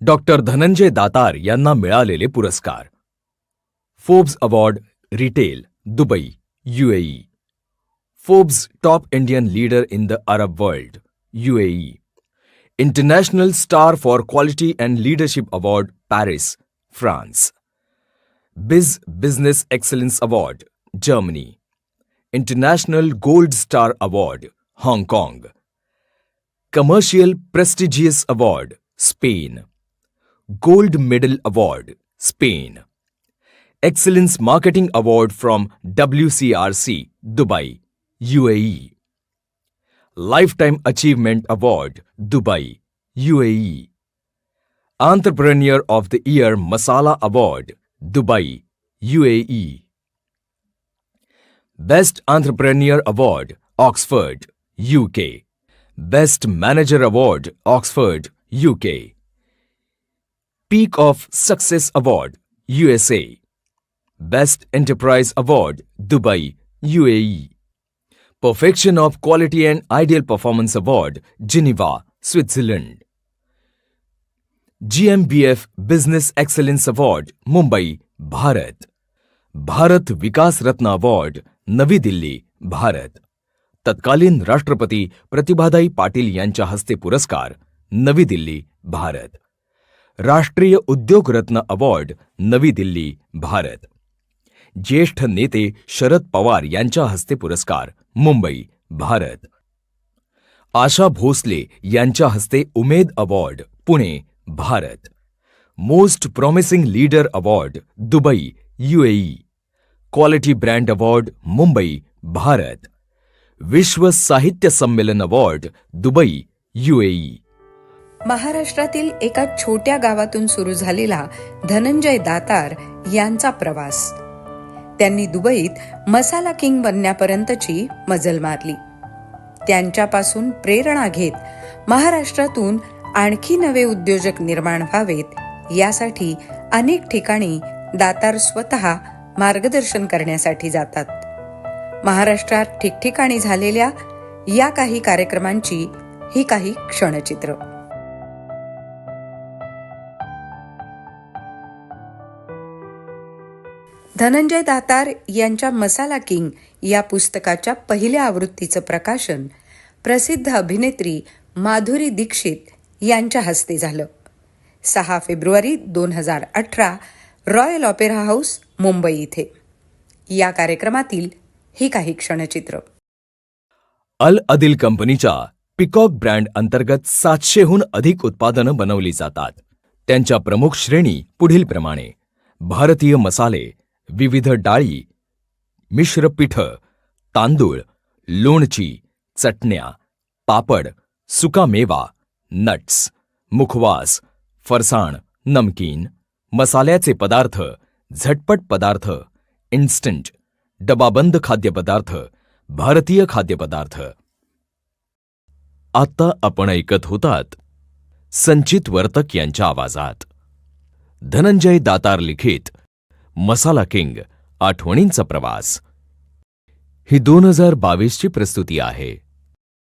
Doctor Dhananjay Datar यांना मिळालेले पुरस्कार. Forbes award retail Dubai UAE Forbes top Indian leader in the Arab world UAE international star for quality and leadership award Paris France. Biz business excellence award Germany. International gold star award हाँगकाँग. Commercial prestigious award Spain. Gold Medal Award, Spain. Excellence Marketing Award from WCRC, Dubai, UAE. Lifetime Achievement Award, Dubai, UAE. Entrepreneur of the Year Masala Award, Dubai, UAE. Best Entrepreneur Award, Oxford, UK. Best Manager Award, Oxford, UK. Peak of success award USA best enterprise award Dubai UAE perfection of quality and ideal performance award Geneva Switzerland GMBF business excellence award Mumbai Bharat Bharat Vikas Ratna award Navi Delhi Bharat तत्कालीन राष्ट्रपती प्रतिभादाई पाटील यांच्या हस्ते पुरस्कार नवी दिल्ली भारत राष्ट्रीय उद्योग रत्न award, नवी दिल्ली, भारत. ज्येष्ठ नेते शरद पवार यांच्या हस्ते पुरस्कार, मुंबई, भारत. आशा भोसले यांच्या हस्ते Umed award, Pune, Bharat. Most promising leader award, Dubai UAE quality brand award, Mumbai, Bharat. विश्व साहित्य संमेलन अवॉर्ड, दुबई युएई महाराष्ट्रातील एका छोट्या गावातून सुरू झालेला धनंजय दातार यांचा प्रवास. त्यांनी दुबईत मसाला किंग बनण्यापर्यंतची मजल मारली. त्यांच्यापासून प्रेरणा घेत महाराष्ट्रातून आणखी नवे उद्योजक निर्माण व्हावेत यासाठी अनेक ठिकाणी दातार स्वतः मार्गदर्शन करण्यासाठी जातात. महाराष्ट्रात ठिकठिकाणी झालेल्या या काही कार्यक्रमांची ही काही क्षणचित्र. धनंजय दातार यांच्या मसाला किंग या पुस्तकाच्या पहिल्या आवृत्तीचं प्रकाशन प्रसिद्ध अभिनेत्री माधुरी दीक्षित यांच्या हस्ते झालं. सहा फेब्रुवारी दोन हजार अठरा रॉयल ऑपेरा हाऊस मुंबई इथे. या कार्यक्रमातील ही काही क्षणचित्र. अल अदिल कंपनीच्या पिकॉक ब्रँड अंतर्गत सातशेहून अधिक उत्पादनं बनवली जातात. त्यांच्या प्रमुख श्रेणी पुढीलप्रमाणे भारतीय मसाले विविध डाळी मिश्र पिठं तांदूळ लोणची चटण्या पापड सुकामेवा नट्स मुखवास फरसाण नमकीन मसाल्याचे पदार्थ झटपट पदार्थ इन्स्टंट डबाबंद खाद्यपदार्थ भारतीय खाद्यपदार्थ. आत्ता आपण ऐकत होतात संचित वर्तक यांच्या आवाजात. धनंजय दातार लिखित मसाला किंग आठवणींचा प्रवास. ही दोन हजार बावीसची प्रस्तुती आहे.